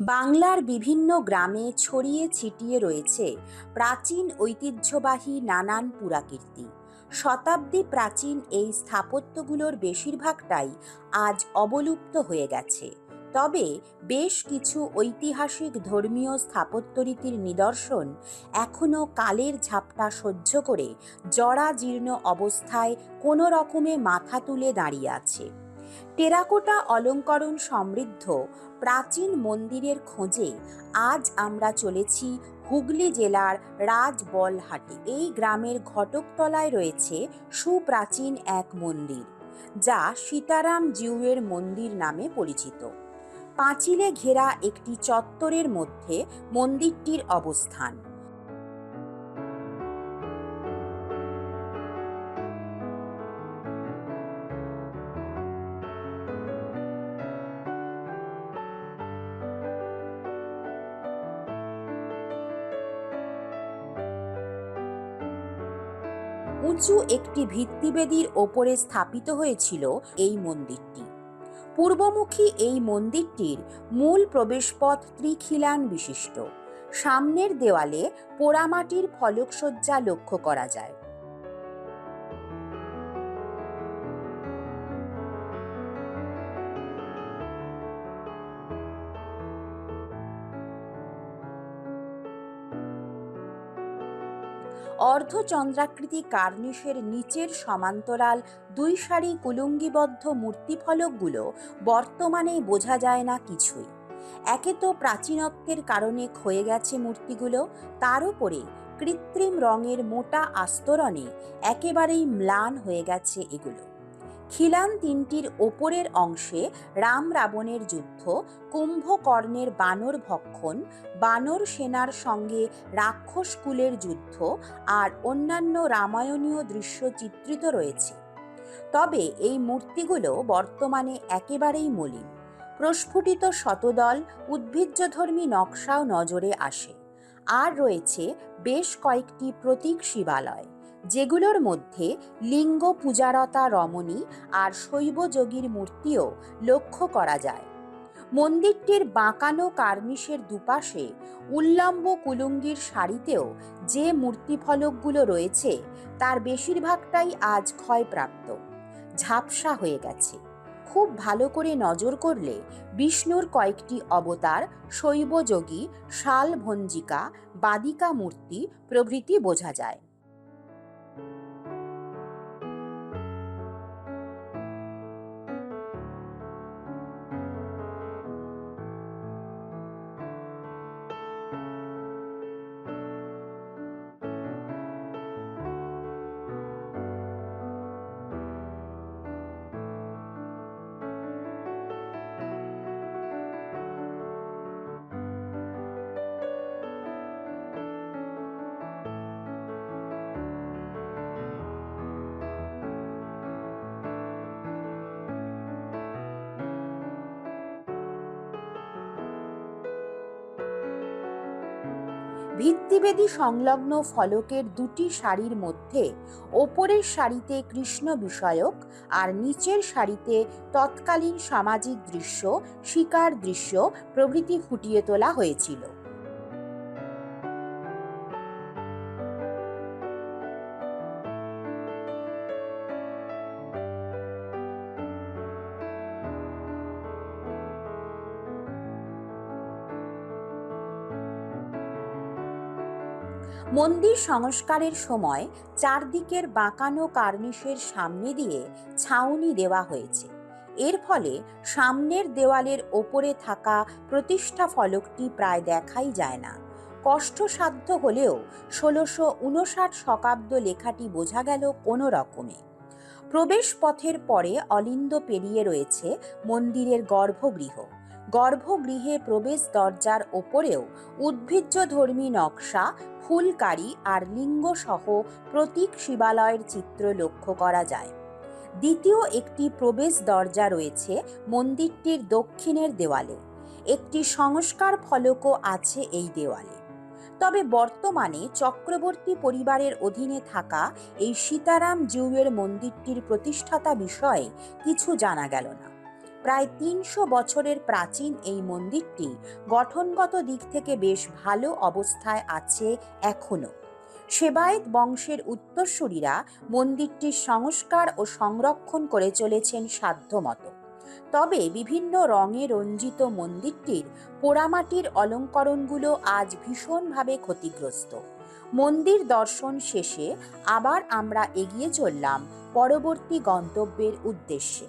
বাংলার বিভিন্ন গ্রামে ছড়িয়ে ছিটিয়ে রয়েছে প্রাচীন ঐতিহ্যবাহী নানান পুরাকীর্তি। শতাব্দী প্রাচীন এই স্থাপত্যগুলোর বেশিরভাগটাই আজ অবলুপ্ত হয়ে গেছে। তবে বেশ কিছু ঐতিহাসিক ধর্মীয় স্থাপত্যরীতির নিদর্শন এখনও কালের ঝাপটা সহ্য করে জরাজীর্ণ অবস্থায় কোনো রকমে মাথা তুলে দাঁড়িয়ে আছে। টেরাকোটা অলঙ্করণ সমৃদ্ধ প্রাচীন মন্দিরের খোঁজে আজ আমরা চলেছি হুগলি জেলার রাজবলহাটে। এই গ্রামের ঘটকতলায় রয়েছে সুপ্রাচীন এক মন্দির, যা সীতারাম জিউয়ের মন্দির নামে পরিচিত। পাঁচিলে ঘেরা একটি চত্বরের মধ্যে মন্দিরটির অবস্থান। উঁচু একটি ভিত্তিবেদীর ওপরে স্থাপিত হয়েছিল এই মন্দিরটি। পূর্বমুখী এই মন্দিরটির মূল প্রবেশপথ ত্রিখিলান বিশিষ্ট। সামনের দেওয়ালে পোড়ামাটির ফলকসজ্জা লক্ষ্য করা যায়। অর্ধচন্দ্রাকৃতি কার্নিশের নিচের সমান্তরাল দুই সারি কুলুঙ্গিবদ্ধ মূর্তিফলকগুলো বর্তমানে বোঝা যায় না কিছুই। একে তো প্রাচীনত্বের কারণে ক্ষয়ে গেছে মূর্তিগুলো, তার উপরে কৃত্রিম রঙের মোটা আস্তরণে একেবারেই ম্লান হয়ে গেছে এগুলো। খিলান তিনটির ওপরের অংশে রাম রাবণের যুদ্ধ, কুম্ভকর্ণের বানর ভক্ষণ, বানর সেনার সঙ্গে রাক্ষস কুলের যুদ্ধ আর অন্যান্য রামায়ণীয় দৃশ্য চিত্রিত রয়েছে। তবে এই মূর্তিগুলো বর্তমানে একেবারেই মলিন। প্রস্ফুটিত শতদল, উদ্ভিজ্জধর্মী নকশাও নজরে আসে। আর রয়েছে বেশ কয়েকটি প্রতীক শিবালয়। যেগুলোর মধ্যে লিঙ্গ পূজারতা রমণী আর শৈবযোগীর মূর্তিও লক্ষ্য করা যায়। মন্দিরটির বাঁকানো কার্নিশের দুপাশে উল্লম্ব কুলুঙ্গির শাড়িতেও যে মূর্তিফলকগুলো রয়েছে, তার বেশিরভাগটাই আজ ক্ষয়প্রাপ্ত। ঝাপসা হয়ে গেছে। খুব ভালো করে নজর করলে বিষ্ণুর কয়েকটি অবতার শৈবযোগী শাল ভঞ্জিকা, বাদিকা মূর্তি প্রভৃতি বোঝা যায়। ভিত্তিবেদী সংলগ্ন ফলকের দুটি সারির মধ্যে ওপরের সারিতে কৃষ্ণ বিষয়ক আর নিচের সারিতে তৎকালীন সামাজিক দৃশ্য, শিকার দৃশ্য প্রভৃতি ফুটিয়ে তোলা হয়েছিল। মন্দির সংস্কারের সময় চারদিকের বাঁকানো কার্নিশের সামনে দিয়ে ছাউনি দেওয়া হয়েছে। এর ফলে সামনের দেওয়ালের ওপরে থাকা প্রতিষ্ঠা ফলকটি প্রায় দেখাই যায় না। কষ্টসাধ্য হলেও ষোলোশো উনষাট শকাব্দ লেখাটি বোঝা গেল কোনো রকমে। প্রবেশ পথের পরে অলিন্দ পেরিয়ে রয়েছে মন্দিরের গর্ভগৃহ। গর্ভগৃহে প্রবেশ দরজার ওপরেও উদ্ভিজ্জ ধর্মী নকশা, ফুলকারি আর লিঙ্গ সহ প্রতীক শিবালয়ের চিত্র লক্ষ্য করা যায়। দ্বিতীয় একটি প্রবেশ দরজা রয়েছে মন্দিরটির দক্ষিণের দেওয়ালে। একটি সংস্কার ফলকও আছে এই দেওয়ালে। তবে বর্তমানে চক্রবর্তী পরিবারের অধীনে থাকা এই সীতারাম জিউয়ের মন্দিরটির প্রতিষ্ঠাতা বিষয়ে কিছু জানা গেল না। প্রায় তিনশো বছরের প্রাচীন এই মন্দিরটি গঠনগত দিক থেকে বেশ ভালো অবস্থায় আছে এখনও সেবায়েত বংশের উত্তরসূরিরা মন্দিরটির সংস্কার ও সংরক্ষণ করে চলেছেন সাধ্যমতো। তবে বিভিন্ন রঙে রঞ্জিত মন্দিরটির পোড়ামাটির অলঙ্করণগুলো আজ ভীষণভাবে ক্ষতিগ্রস্ত। মন্দির দর্শন শেষে আবার আমরা এগিয়ে চললাম পরবর্তী গন্তব্যের উদ্দেশ্যে।